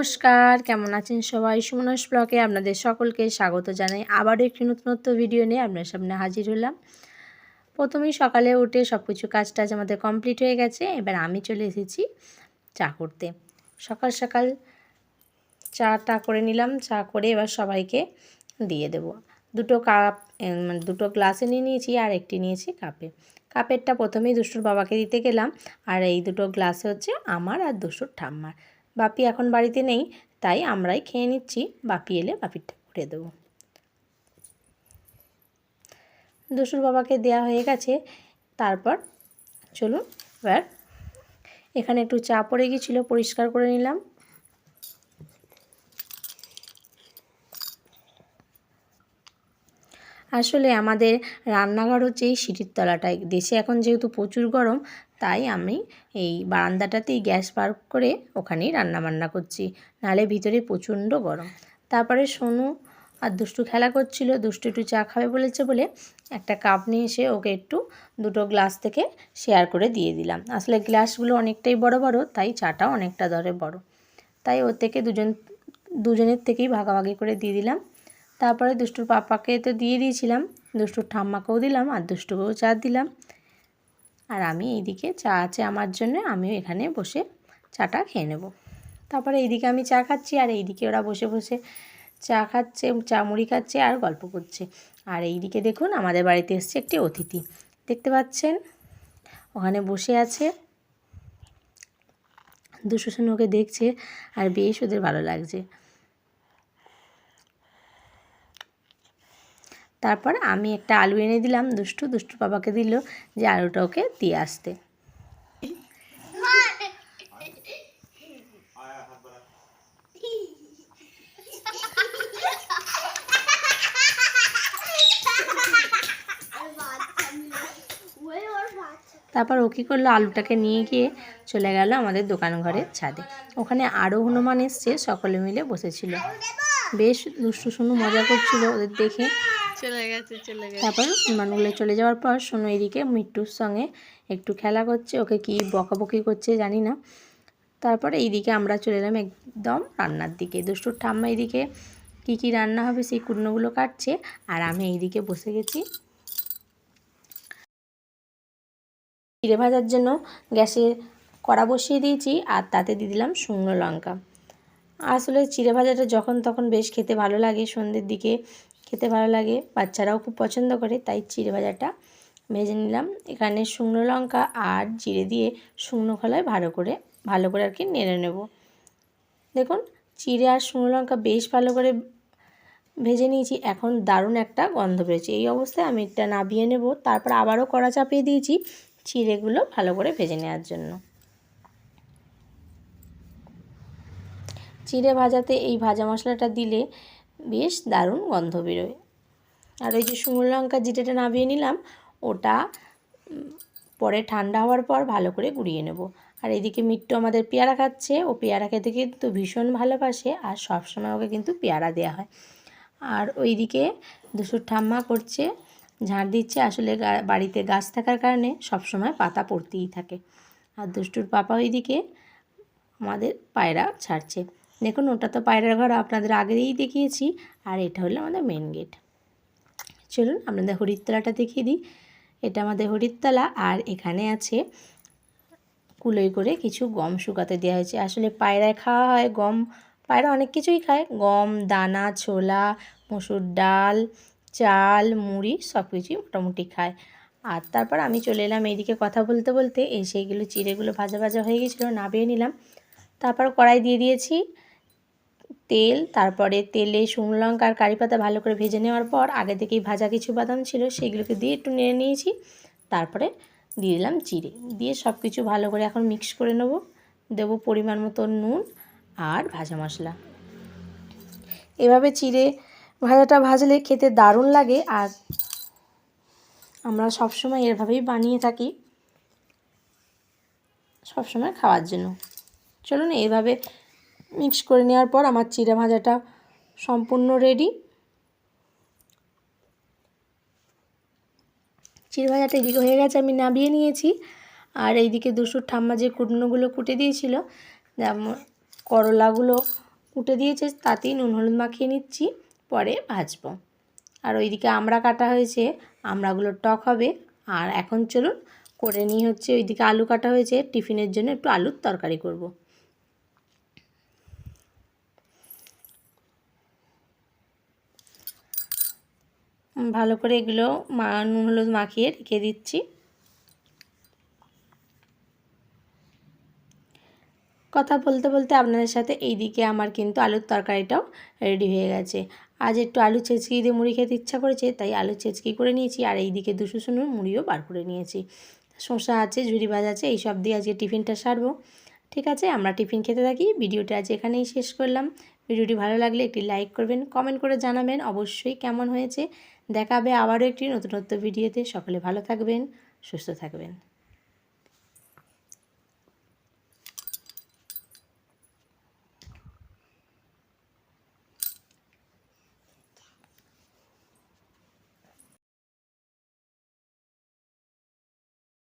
নমস্কার, কেমন আছেন সবাই? সুমনস ব্লকে আপনাদের সকলকে স্বাগত জানাই। আবারও একটি নতুনত্ব ভিডিও নিয়ে আপনার সামনে হাজির হলাম। প্রথমেই সকালে উঠে সব কিছু কাজ টাজ আমাদের কমপ্লিট হয়ে গেছে। এবার আমি চলে এসেছি চা করতে। সকাল সকাল চাটা করে নিলাম। চা করে এবার সবাইকে দিয়ে দেব। দুটো কাপ মানে দুটো গ্লাসে নিয়ে নিয়েছি আর একটি নিয়েছি কাপে। কাপেরটা প্রথমেই দুষ্টুর বাবাকে দিতে গেলাম। আর এই দুটো গ্লাসে হচ্ছে আমার আর দুষ্টুর ঠাম্মার। বাপি এখন বাড়িতে নেই, তাই আমরাই খেয়ে নিচ্ছি। বাপি এলে বাপিরটা করে দেবো। দুশুর বাবাকে দেয়া হয়ে গেছে। তারপর চলুন এবার এখানে একটু চা পড়ে গিয়েছিল, পরিষ্কার করে নিলাম। আসলে আমাদের রান্নাঘর হচ্ছে এই সিঁড়ির তলাটায়। দেশে এখন যেহেতু প্রচুর গরম তাই আমি এই বারান্দাটাতেই গ্যাস বার করে ওখানেই রান্না বান্না করছি। নাহলে ভিতরে প্রচণ্ড গরম। তারপরে সোনু আর দুষ্টু খেলা করছিল, দুষ্টু একটু চা খাবে বলেছে বলে একটা কাপ নিয়ে এসে ওকে একটু দুটো গ্লাস থেকে শেয়ার করে দিয়ে দিলাম। আসলে গ্লাসগুলো অনেকটাই বড় বড়, তাই চাটাও অনেকটা ধরে বড়। তাই ওর থেকে দুজন, দুজনের থেকেই ভাগাভাগি করে দিয়ে দিলাম। তারপরে দুষ্টুর পাপাকে তো দিয়ে দিয়েছিলাম, দুষ্টুর ঠাম্মাকেও দিলাম আর দুষ্টুকেও চা দিলাম। আর আমি এইদিকে চা আছে আমার জন্য, আমিও এখানে বসে চাটা খেয়ে নেব। তারপরে এইদিকে আমি চা খাচ্ছি আর এইদিকে ওরা বসে বসে চা খাচ্ছে, চা মুড়ি খাচ্ছে আর গল্প করছে। আর এইদিকে দেখুন আমাদের বাড়িতে এসছে একটি অতিথি। দেখতে পাচ্ছেন? ওখানে বসে আছে। দুশোশন ওকে দেখছে আর বেশ ওদের ভালো লাগছে। তারপর আমি একটা আলু এনে দিলাম, দুষ্টু দুষ্টু বাবাকে দিল যে আলুটা ওকে দিয়ে আসতে। তারপর ও কী করল, আলুটাকে নিয়ে গিয়ে চলে গেল আমাদের দোকান ঘরের ছাদে। ওখানে আরও হনুমান এসছে, সকলে মিলে বসেছিল। বেশ দুষ্টু শুনু মজা করছিল ওদের দেখে। চলে তারপর বিমানগুলো চলে যাওয়ার পর শোনো এদিকে মিট্টুর সঙ্গে একটু খেলা করছে, ওকে কি বকাবকি করছে জানি না। তারপরে এইদিকে আমরা চলে এলাম একদম রান্নার দিকে। দুষ্টুর ঠাম্মা এইদিকে কী কী রান্না হবে সেই কুটনোগুলো কাটছে, আর আমি এইদিকে বসে গেছি। চিড়ে ভাজার জন্য গ্যাসে কড়া বসিয়ে দিয়েছি, আর তাতে দিয়ে দিলাম শুকনো লঙ্কা। আসলে চিড়ে ভাজাটা যখন তখন বেশ খেতে ভালো লাগে সন্ধ্যের দিকে। খেতে ভালো লাগে। বাচ্চারাও খুব পছন্দ করে, তাই চিড়ে ভাজাটা ভেজে নিলাম। এখানে শুকনো লঙ্কা আর জিরে দিয়ে শুকনো খোলায় ভালো করে ভালো করে আর কি নেড়ে নেব। দেখুন, চিড়ে আর শুকনো লঙ্কা বেশ ভালো করে ভেজে নিয়েছি। এখন দারুণ একটা গন্ধ পেয়েছে। এই অবস্থায় আমি একটা নাবিয়ে নেব। তারপর আবারও কড়া চাপিয়ে দিয়েছি চিড়েগুলো ভালো করে ভেজে নেওয়ার জন্য। চিড়ে ভাজাতে এই ভাজা মশলাটা দিলে বেশ দারুণ গন্ধ বেরোয়। আর ওই যে শুকনো লঙ্কা জিরেটা নামিয়ে নিলাম, ওটা পরে ঠান্ডা হওয়ার পর ভালো করে গুঁড়িয়ে নেব। আর এদিকে মিট্টু আমাদের পেয়ারা খাচ্ছে, ও পেয়ারা খেতে কিন্তু ভীষণ ভালোবাসে আর সব সময় ওকে কিন্তু পেয়ারা দেওয়া হয়। আর ওইদিকে দুশোর ঠাম্মা করছে ঝাড় দিচ্ছে আসলে বাড়িতে গাছ থাকার কারণে সব সময় পাতা পড়তেই থাকে। আর দুষ্টুর পাপা ওইদিকে আমাদের পায়রা ছাড়ছে। দেখুন, ওটা তো পায়রার ঘর, আপনাদের আগেই দেখিয়েছি। আর এটা হলো আমাদের মেন গেট চলুন, আপনাদের হরিতলাটা দেখিয়ে দিই। এটা আমাদের হরিতলা আর এখানে আছে কুলোই করে কিছু গম শুকাতে দেওয়া হয়েছে। আসলে পায়রায় খাওয়া হয় গম, পায়রা অনেক কিছুই খায়। গম, দানা, ছোলা, মসুর ডাল, চাল, মুড়ি, সব কিছুই মোটামুটি খায়। আর তারপর আমি চলে এলাম এইদিকে কথা বলতে বলতে। এই সেইগুলো চিড়েগুলো ভাজা ভাজা হয়ে গেছিল, নাবিয়ে নিলাম। তারপর কড়াই দিয়ে দিয়েছি। তেল, তারপরে তেলে শুকনো লঙ্কা আর কারি পাতা ভালো করে ভেজে নেওয়ার পর আগে থেকেই ভাজা কিছু বাদাম ছিল সেগুলোকে দিয়ে একটু নেড়ে নিয়েছি। তারপরে দিয়ে দিলাম চিড়ে দিয়ে সব কিছু ভালো করে এখন মিক্স করে নেব। দেবো পরিমাণ মতো নুন আর ভাজা মশলা। এভাবে চিড়ে ভাজাটা ভাজলে খেতে দারুণ লাগে আর আমরা সবসময় এভাবেই বানিয়ে থাকি, সবসময় খাওয়ার জন্য। চলুন এইভাবে মিক্স করে নেওয়ার পর আমার চিড়ে ভাজাটা সম্পূর্ণ রেডি চিড়ে ভাজাটা এদিকে হয়ে গেছে, আমি নাবিয়ে নিয়েছি। আর এইদিকে দুশোর ঠাম্মা যে কুটনোগুলো কুটে দিয়েছিল, যেমন করলাগুলো কুটে দিয়েছে, তাতেই নুন হলুদ মাখিয়ে নিচ্ছি, পরে ভাজবো। আর ওইদিকে আমড়া কাটা হয়েছে আমড়াগুলো টক হবে। আর এখন চলুন, করে নিয়ে হচ্ছে, ওইদিকে আলু কাটা হয়েছে, টিফিনের জন্য একটু আলুর তরকারি করব। ভালো করে এগুলো মা, নুন, হলুদ মাখিয়ে রেখে দিচ্ছি। কথা বলতে বলতে আপনাদের সাথে এইদিকে আমার কিন্তু আলুর তরকারিটাও রেডি হয়ে গেছে। আজ একটু আলু ছেঁচকি দিয়ে মুড়ি খেতে ইচ্ছা করেছে, তাই আলু ছেঁচকি করে নিয়েছি, আর এইদিকে দুশো শুনুন মুড়িও বার করে নিয়েছি। শসা আছে ঝুড়ি ভাজা আছে এইসব দিয়ে আজকে টিফিনটা সারবো। ঠিক আছে, আমরা টিফিন খেতে থাকি, ভিডিওটা আজ এখানেই শেষ করলাম। ভিডিওটি ভালো লাগলে একটি লাইক করবেন, কমেন্ট করে জানাবেন, অবশ্যই কেমন হয়েছে। দেখাবে আবারও একটি নতুনত্ব ভিডিওতে। সকলে ভালো থাকবেন সুস্থ থাকবেন।